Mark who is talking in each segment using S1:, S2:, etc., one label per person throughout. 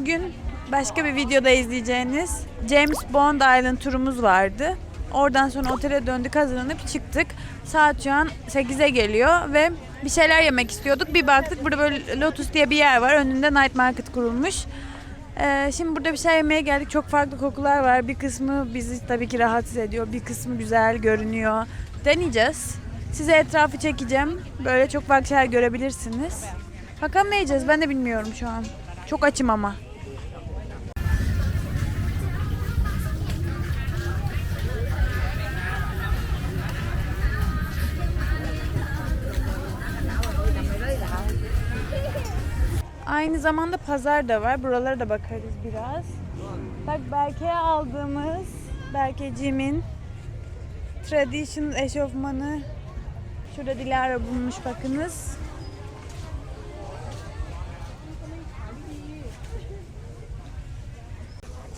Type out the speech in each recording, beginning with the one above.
S1: bugün başka bir videoda izleyeceğiniz James Bond Island turumuz vardı. Oradan sonra otele döndük hazırlanıp çıktık. Saat şu an 8'e geliyor ve bir şeyler yemek istiyorduk. Bir baktık burada böyle Lotus diye bir yer var. Önünde night market kurulmuş. Ee, şimdi burada bir şey yemeye geldik. Çok farklı kokular var. Bir kısmı bizi tabii ki rahatsız ediyor. Bir kısmı güzel görünüyor. Deneyeceğiz. Size etrafı çekeceğim. Böyle çok farklı şeyler görebilirsiniz. Bakalım ne yiyeceğiz ben de bilmiyorum şu an. Çok açım ama. Aynı zamanda pazar da var. Buralara da bakarız biraz. Bak Berke'ye aldığımız Berkeciğimin Tradition eşofmanı Şurada Dilara bulmuş bakınız.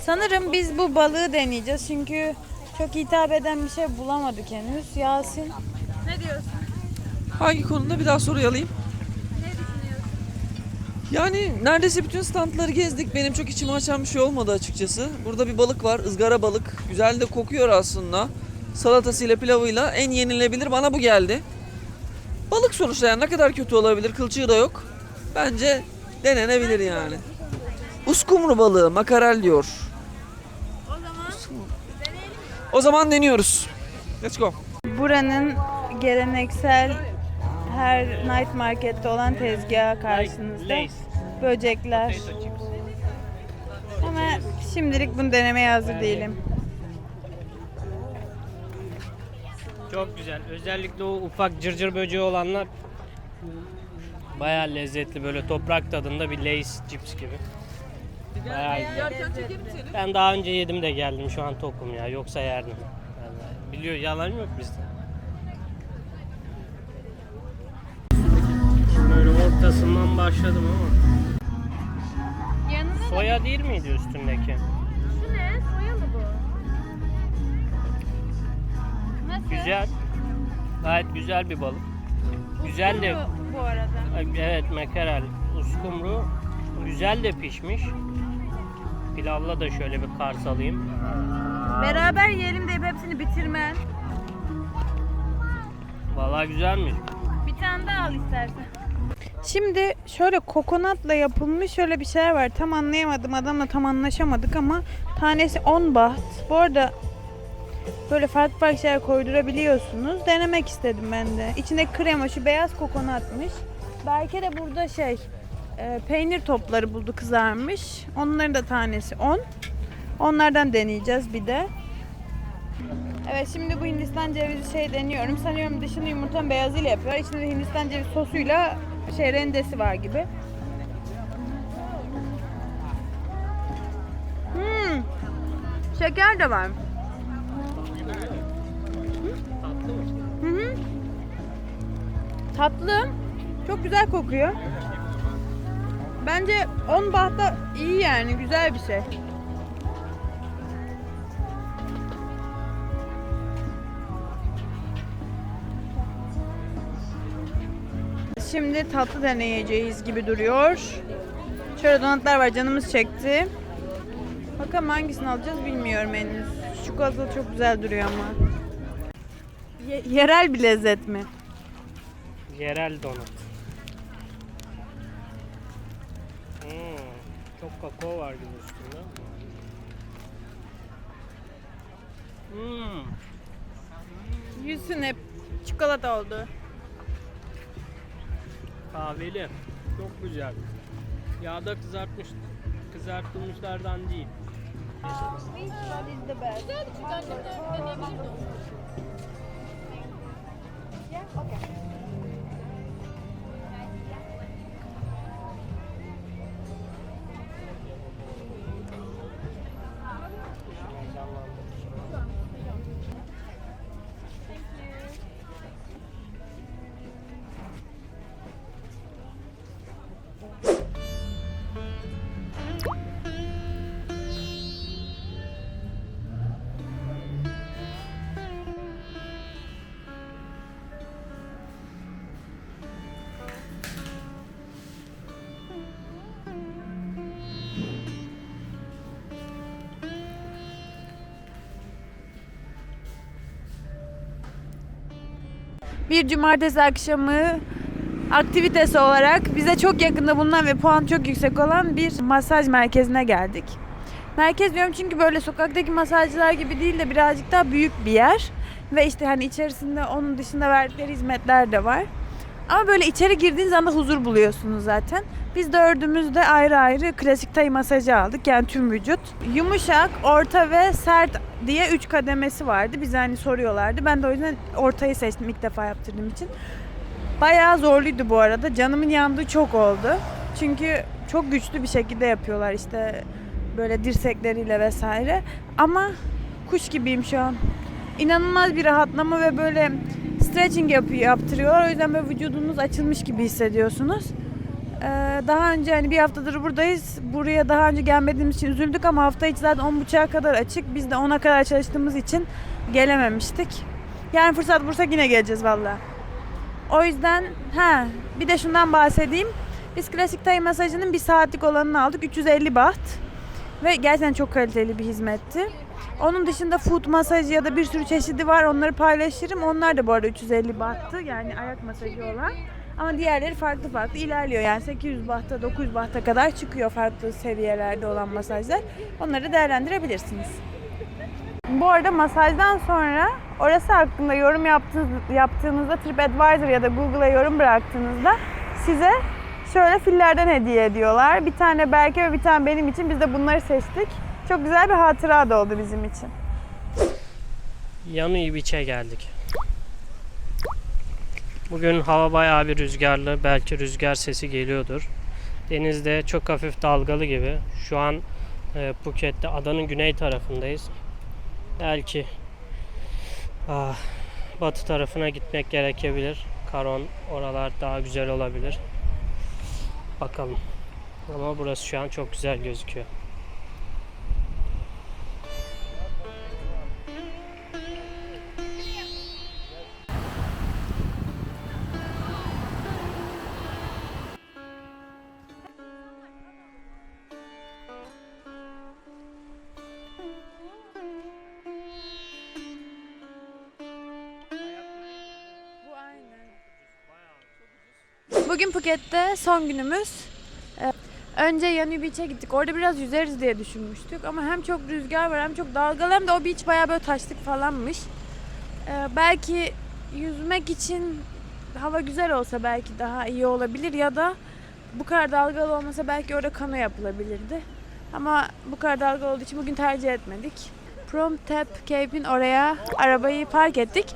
S1: Sanırım biz bu balığı deneyeceğiz çünkü çok hitap eden bir şey bulamadık henüz. Yasin. Ne diyorsun?
S2: Hangi konuda bir daha soruyu alayım? Yani neredeyse bütün standları gezdik. Benim çok içimi açan bir şey olmadı açıkçası. Burada bir balık var, ızgara balık. Güzel de kokuyor aslında. Salatasıyla, pilavıyla en yenilebilir bana bu geldi. Balık sonuçta yani ne kadar kötü olabilir? Kılçığı da yok. Bence denenebilir yani. Uskumru balığı, makarel diyor.
S1: O zaman
S2: O zaman deniyoruz. Let's go.
S1: buranın geleneksel her night markette olan tezgahı karşınızda. Böcekler. Ama şimdilik bunu denemeye hazır değilim.
S3: Çok güzel. Özellikle o ufak cırcır böceği olanlar bayağı lezzetli böyle toprak tadında bir Lay's cips gibi. Bayağı güzel. Ben daha önce yedim de geldim şu an tokum ya yoksa yerdim. Vallahi. Biliyor yalan yok bizde. Böyle ortasından başladım ama.
S1: Yanına
S3: Soya değil miydi üstündeki?
S1: şu ne? Soya mı bu? Nasıl?
S3: Güzel. Gayet güzel bir balık. Güzel de
S1: Uskumru bu arada.
S3: Evet makarel, uskumru güzel de pişmiş. Pilavla da şöyle bir kars alayım.
S1: Beraber yiyelim deyip hepsini bitirmen.
S3: Vallahi güzelmiş.
S1: Bir tane daha al istersen. Şimdi şöyle kokonatla yapılmış şöyle bir şeyler var. Tam anlayamadım. Adamla tam anlaşamadık ama tanesi 10 baht. Bu arada böyle farklı farklı şeyler koydurabiliyorsunuz. Denemek istedim ben de. İçinde krema şu beyaz kokonatmış. Belki de burada şey e, peynir topları buldu kızarmış. Onların da tanesi 10. Onlardan deneyeceğiz bir de. Evet şimdi bu Hindistan cevizi şey deniyorum. Sanıyorum dışını yumurtanın beyazıyla yapıyor. İçinde de Hindistan cevizi sosuyla şey rendesi var gibi. Hmm. Şeker de var. Hı hı. Tatlı. Çok güzel kokuyor. Bence 10 bahta iyi yani güzel bir şey. Şimdi tatlı deneyeceğiz gibi duruyor. Şöyle donatlar var canımız çekti. Bakalım hangisini alacağız bilmiyorum henüz. Çikolata çok güzel duruyor ama. Ye- yerel bir lezzet mi?
S3: Yerel donat. Hmm, çok kakao var gibi üstünde. Hmm,
S1: Yüzün hep çikolata oldu.
S3: Kahveli. Çok güzel. Yağda kızartmış, kızartılmışlardan değil.
S1: Bir cumartesi akşamı aktivitesi olarak bize çok yakında bulunan ve puan çok yüksek olan bir masaj merkezine geldik. Merkez diyorum çünkü böyle sokaktaki masajcılar gibi değil de birazcık daha büyük bir yer. Ve işte hani içerisinde onun dışında verdikleri hizmetler de var. Ama böyle içeri girdiğiniz anda huzur buluyorsunuz zaten. Biz dördümüz de ayrı ayrı klasik tay masajı aldık. Yani tüm vücut. Yumuşak, orta ve sert diye üç kademesi vardı. Bize hani soruyorlardı. Ben de o yüzden ortayı seçtim ilk defa yaptırdığım için. Bayağı zorluydu bu arada. Canımın yandığı çok oldu. Çünkü çok güçlü bir şekilde yapıyorlar işte böyle dirsekleriyle vesaire. Ama kuş gibiyim şu an. İnanılmaz bir rahatlama ve böyle stretching yapıyor, yaptırıyorlar. O yüzden böyle vücudunuz açılmış gibi hissediyorsunuz. Ee, daha önce hani bir haftadır buradayız. Buraya daha önce gelmediğimiz için üzüldük ama hafta içi zaten 10.30'a kadar açık. Biz de 10'a kadar çalıştığımız için gelememiştik. Yani fırsat bulursak yine geleceğiz valla. O yüzden ha bir de şundan bahsedeyim. Biz klasik tay masajının bir saatlik olanını aldık. 350 baht. Ve gerçekten çok kaliteli bir hizmetti. Onun dışında foot masajı ya da bir sürü çeşidi var. Onları paylaşırım. Onlar da bu arada 350 bahtı. Yani ayak masajı olan. Ama diğerleri farklı farklı ilerliyor. Yani 800 bahta, 900 bahta kadar çıkıyor farklı seviyelerde olan masajlar. Onları değerlendirebilirsiniz. Bu arada masajdan sonra orası hakkında yorum yaptığınız, yaptığınızda TripAdvisor ya da Google'a yorum bıraktığınızda size şöyle fillerden hediye ediyorlar. Bir tane Berke ve bir tane benim için. Biz de bunları seçtik. Çok güzel bir hatıra da oldu bizim için.
S3: Yanı İbiç'e geldik. Bugün hava bayağı bir rüzgarlı. Belki rüzgar sesi geliyordur. Denizde çok hafif dalgalı gibi. Şu an e, Phuket'te adanın güney tarafındayız. Belki ah, batı tarafına gitmek gerekebilir. Karon oralar daha güzel olabilir. Bakalım. Ama burası şu an çok güzel gözüküyor.
S1: Bugün Phuket'te son günümüz. Ee, Önce Yanı Beach'e gittik. Orada biraz yüzeriz diye düşünmüştük. Ama hem çok rüzgar var hem çok dalgalı hem de o beach bayağı böyle taşlık falanmış. Ee, belki yüzmek için hava güzel olsa belki daha iyi olabilir ya da bu kadar dalgalı olmasa belki orada kano yapılabilirdi. Ama bu kadar dalgalı olduğu için bugün tercih etmedik. Promtep Cape'in oraya arabayı park ettik.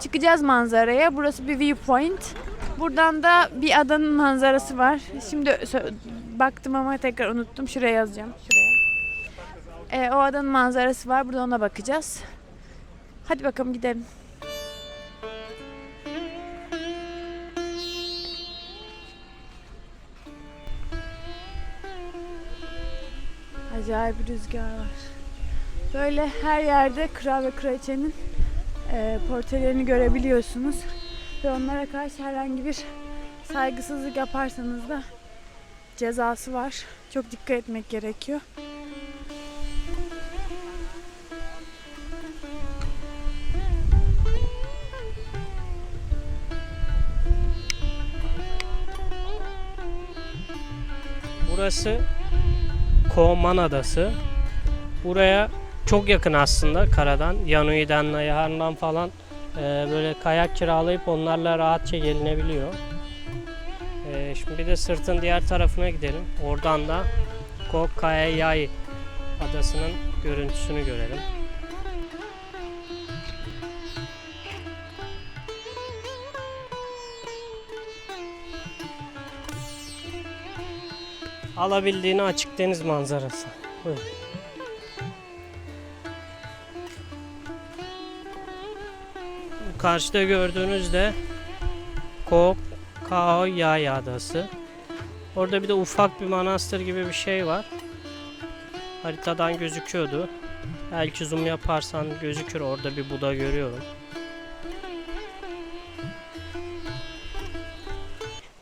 S1: Çıkacağız manzaraya. Burası bir viewpoint. Buradan da bir adanın manzarası var. Şimdi baktım ama tekrar unuttum. Şuraya yazacağım. Şuraya. Ee, o adanın manzarası var. Burada ona bakacağız. Hadi bakalım gidelim. Acayip bir rüzgar var. Böyle her yerde kral ve kraliçenin e, portrelerini görebiliyorsunuz. Ve onlara karşı herhangi bir saygısızlık yaparsanız da cezası var. Çok dikkat etmek gerekiyor.
S3: Burası Koman Adası. Buraya çok yakın aslında karadan. Yanui'den, Nayahan'dan falan e, böyle kayak kiralayıp onlarla rahatça gelinebiliyor. E, şimdi bir de sırtın diğer tarafına gidelim. Oradan da Kokayay adasının görüntüsünü görelim. Alabildiğini açık deniz manzarası. Buyurun. Karşıda gördüğünüz de Ko Kao Yay Adası. Orada bir de ufak bir manastır gibi bir şey var. Haritadan gözüküyordu. Belki zoom yaparsan gözükür orada bir Buda görüyorum.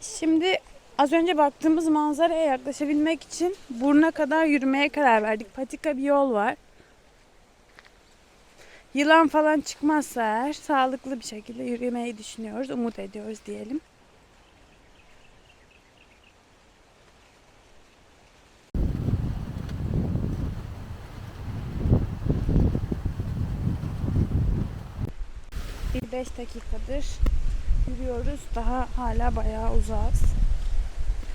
S1: Şimdi az önce baktığımız manzaraya yaklaşabilmek için buruna kadar yürümeye karar verdik. Patika bir yol var. Yılan falan çıkmazsa eğer sağlıklı bir şekilde yürümeyi düşünüyoruz. Umut ediyoruz diyelim. Bir 5 dakikadır yürüyoruz. Daha hala bayağı uzağız.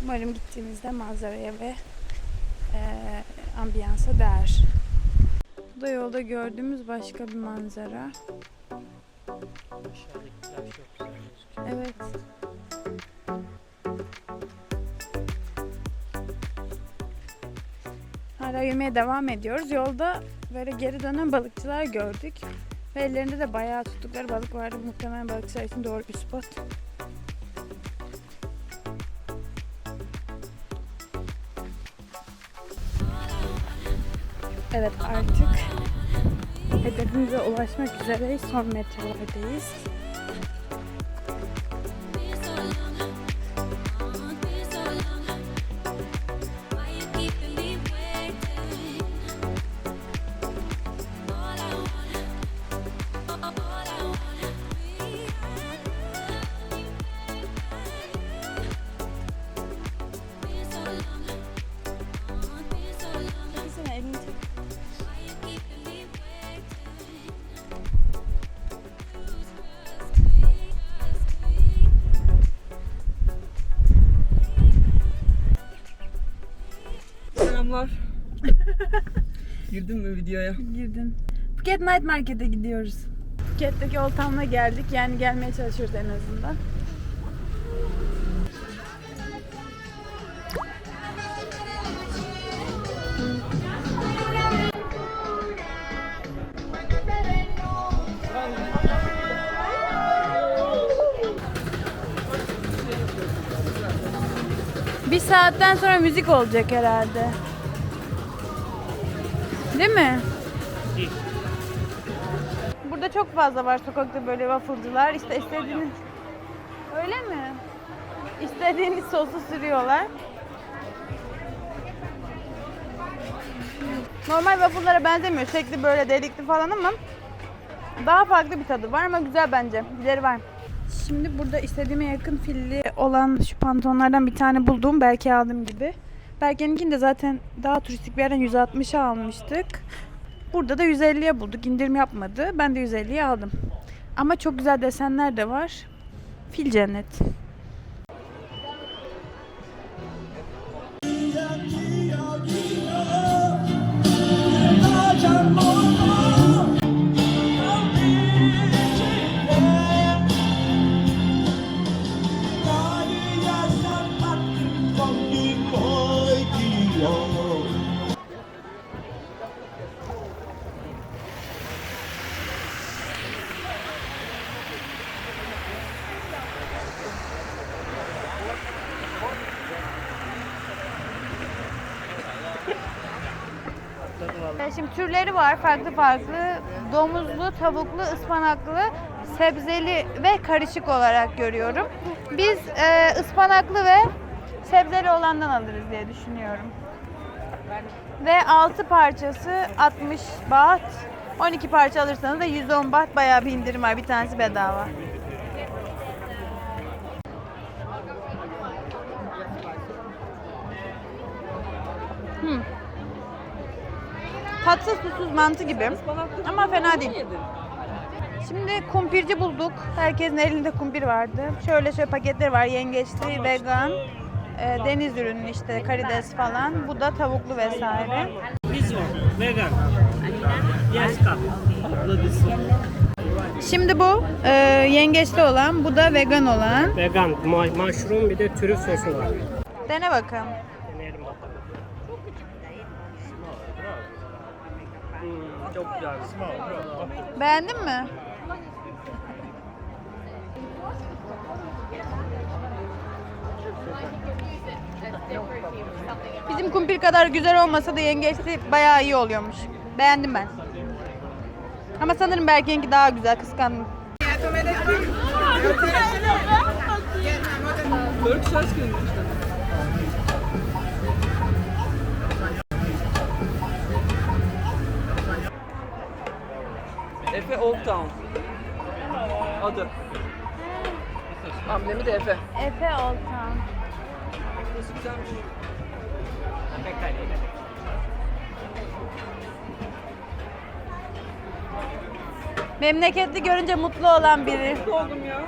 S1: Umarım gittiğimizde manzaraya ve eee ambiyansa değer. Bu da yolda gördüğümüz başka bir manzara. Evet. Hala yürümeye devam ediyoruz. Yolda böyle geri dönen balıkçılar gördük. Ve ellerinde de bayağı tuttukları balık vardı. Muhtemelen balıkçılar için doğru bir spot. Evet artık hedefimize ulaşmak üzereyiz. Son metrolardayız.
S2: Girdin mi videoya?
S1: Girdin. Phuket Night Market'e gidiyoruz. Phuket'teki Town'a geldik. Yani gelmeye çalışıyoruz en azından. Bir saatten sonra müzik olacak herhalde. Değil mi?
S3: Değil.
S1: Burada çok fazla var sokakta böyle wafflecılar. İşte istediğiniz... Öyle mi? İstediğiniz sosu sürüyorlar. Normal waffle'lara benzemiyor. Şekli böyle delikli falan ama daha farklı bir tadı var ama güzel bence. Gideri var. Şimdi burada istediğime yakın filli olan şu pantolonlardan bir tane buldum. Belki aldım gibi. Berke'ninkini de zaten daha turistik bir yerden 160'a almıştık. Burada da 150'ye bulduk. İndirim yapmadı. Ben de 150'ye aldım. Ama çok güzel desenler de var. Fil cennet. Var farklı farklı. Domuzlu, tavuklu, ıspanaklı, sebzeli ve karışık olarak görüyorum. Biz e, ıspanaklı ve sebzeli olandan alırız diye düşünüyorum. Ve 6 parçası 60 baht. 12 parça alırsanız da 110 baht bayağı bir indirim var. Bir tanesi bedava. Tatsız tuzsuz mantı gibi. Ama fena değil. Şimdi kumpirci bulduk. Herkesin elinde kumpir vardı. Şöyle şöyle paketler var. Yengeçli, vegan, e, deniz ürünü işte karides falan. Bu da tavuklu vesaire.
S3: This one, vegan. Yes.
S1: Şimdi bu e, yengeçli olan, bu da vegan olan.
S3: Vegan, ma- mushroom bir de trüf sosu var.
S1: Dene bakalım. Beğendin mi? Bizim kumpir kadar güzel olmasa da yengeçli bayağı iyi oluyormuş. Beğendim ben. Ama sanırım Berke'ninki daha güzel kıskandım.
S2: Turkish ice Efe Old Town. Adı. Amblemi de Efe.
S1: Efe Oltan.
S2: Burası güzelmiş.
S1: Memleketli görünce mutlu olan biri.
S2: Mutlu oldum ya.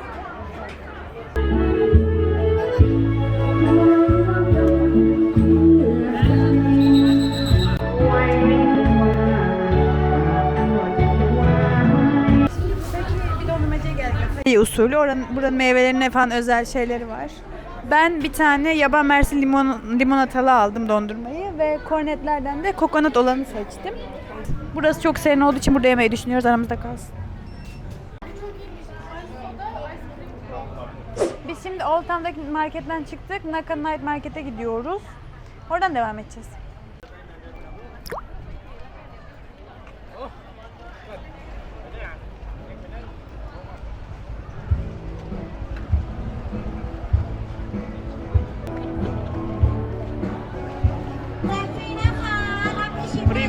S1: İyi usulü. Oranın, buranın meyvelerine falan özel şeyleri var. Ben bir tane yaban mersin limon, limonatalı aldım dondurmayı ve kornetlerden de kokonat olanı seçtim. Burası çok serin olduğu için burada yemeyi düşünüyoruz. Aramızda kalsın. Biz şimdi Old Town'daki marketten çıktık. Naka Night Market'e gidiyoruz. Oradan devam edeceğiz.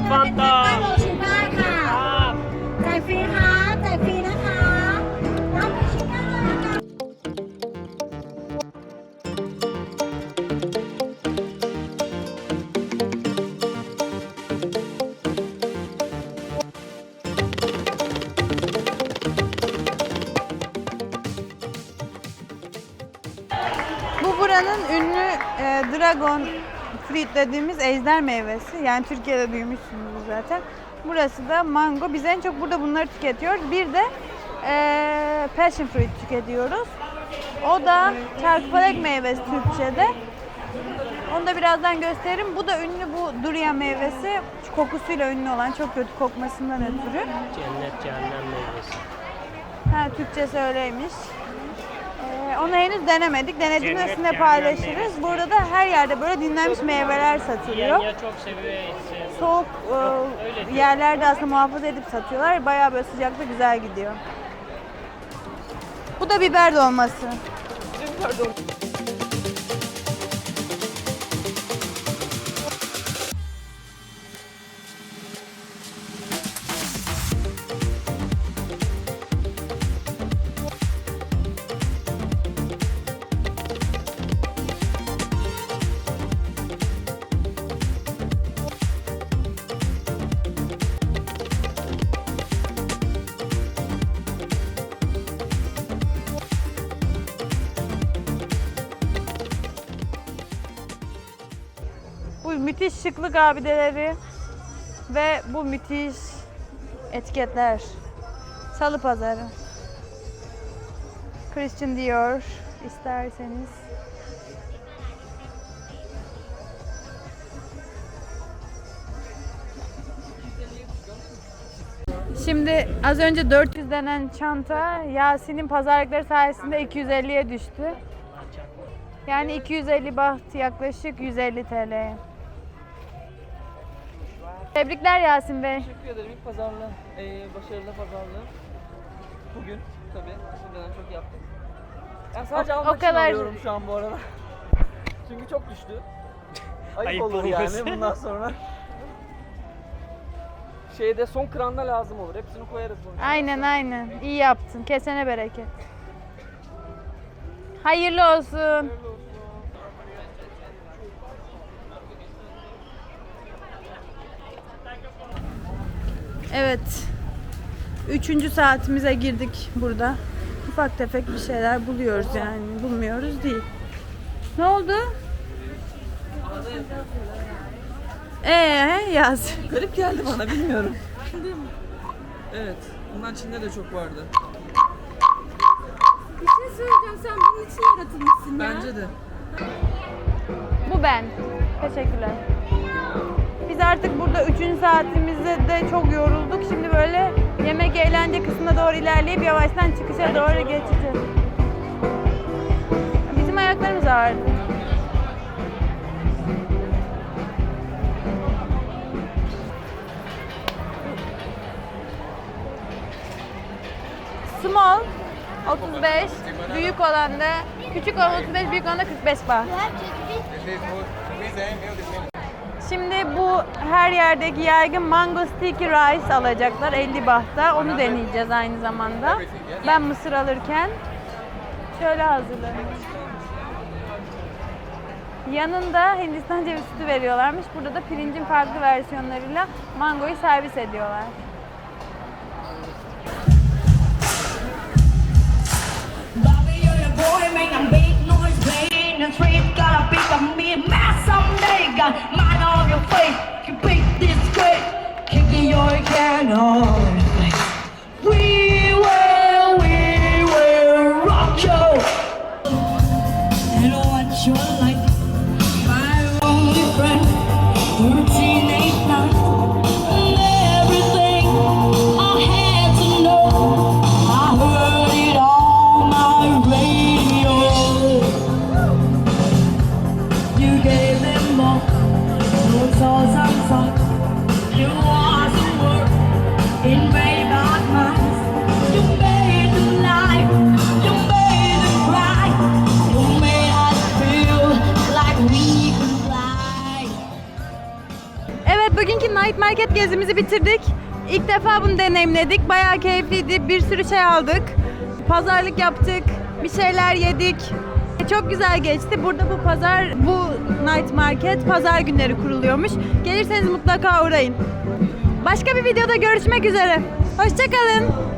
S3: Fanta
S1: Fruit dediğimiz ejder meyvesi. Yani Türkiye'de duymuşsunuz zaten. Burası da mango. Biz en çok burada bunları tüketiyoruz. Bir de e, passion fruit tüketiyoruz. O da çarkıfelek meyvesi Türkçe'de. Onu da birazdan gösteririm. Bu da ünlü bu durian meyvesi. Kokusuyla ünlü olan çok kötü kokmasından ötürü.
S3: Cennet cehennem meyvesi.
S1: Ha Türkçesi öyleymiş. Ee, onu henüz denemedik. Denediğimizde
S3: Cennet
S1: sizinle paylaşırız.
S3: meyvesi.
S1: Burada da her yerde böyle dinlenmiş meyveler satılıyor.
S3: Çok seviyor içsin.
S1: Soğuk
S3: öyle
S1: e, yerlerde aslında muhafaza edip satıyorlar. Bayağı böyle sıcakta güzel gidiyor. Bu da biber dolması. Müthiş şıklık abideleri ve bu müthiş etiketler. Salı pazarı. Christian Dior isterseniz. Şimdi az önce 400 denen çanta Yasin'in pazarlıkları sayesinde 250'ye düştü. Yani 250 baht yaklaşık 150 TL. Tebrikler Yasin Bey.
S2: Teşekkür ederim. İlk pazarlı, eee başarılı pazarlı. Bugün tabii. Şimdiden çok yaptık. Ben sadece
S1: O-
S2: almak
S1: o kadar-
S2: için alıyorum şu an bu arada. Çünkü çok düştü. Ayıp,
S3: Ayıp
S2: olur yani bundan sonra. Şeyde son kranda lazım olur. Hepsini koyarız bunu.
S1: Aynen aynen. İyi yaptın. Kesene bereket. Hayırlı olsun. Evet. Üçüncü saatimize girdik burada. Ufak tefek bir şeyler buluyoruz yani. Bulmuyoruz değil. Ne oldu? Ee yaz.
S2: Garip geldi bana bilmiyorum. evet. Bundan Çin'de de çok vardı.
S4: Bir şey söyleyeceğim sen bunun için yaratılmışsın ya.
S2: Bence de.
S1: Bu ben. Teşekkürler. Biz artık burada üçüncü saatimizde de çok yorulduk. Şimdi böyle yemek eğlence kısmına doğru ilerleyip yavaştan çıkışa doğru geçeceğiz. Bizim ayaklarımız ağrıdı. Small 35, büyük olan da küçük olan 35, büyük olan da 45 baht. Şimdi bu her yerdeki yaygın mango sticky rice alacaklar 50 bahta. Onu deneyeceğiz aynı zamanda. Ben mısır alırken şöyle hazırlanıyorum. Yanında Hindistan cevizi sütü veriyorlarmış. Burada da pirincin farklı versiyonlarıyla mangoyu servis ediyorlar.
S5: Boy, a
S1: Market gezimizi bitirdik. İlk defa bunu deneyimledik. Bayağı keyifliydi. Bir sürü şey aldık. Pazarlık yaptık. Bir şeyler yedik. Çok güzel geçti. Burada bu pazar, bu Night Market pazar günleri kuruluyormuş. Gelirseniz mutlaka uğrayın. Başka bir videoda görüşmek üzere. Hoşçakalın.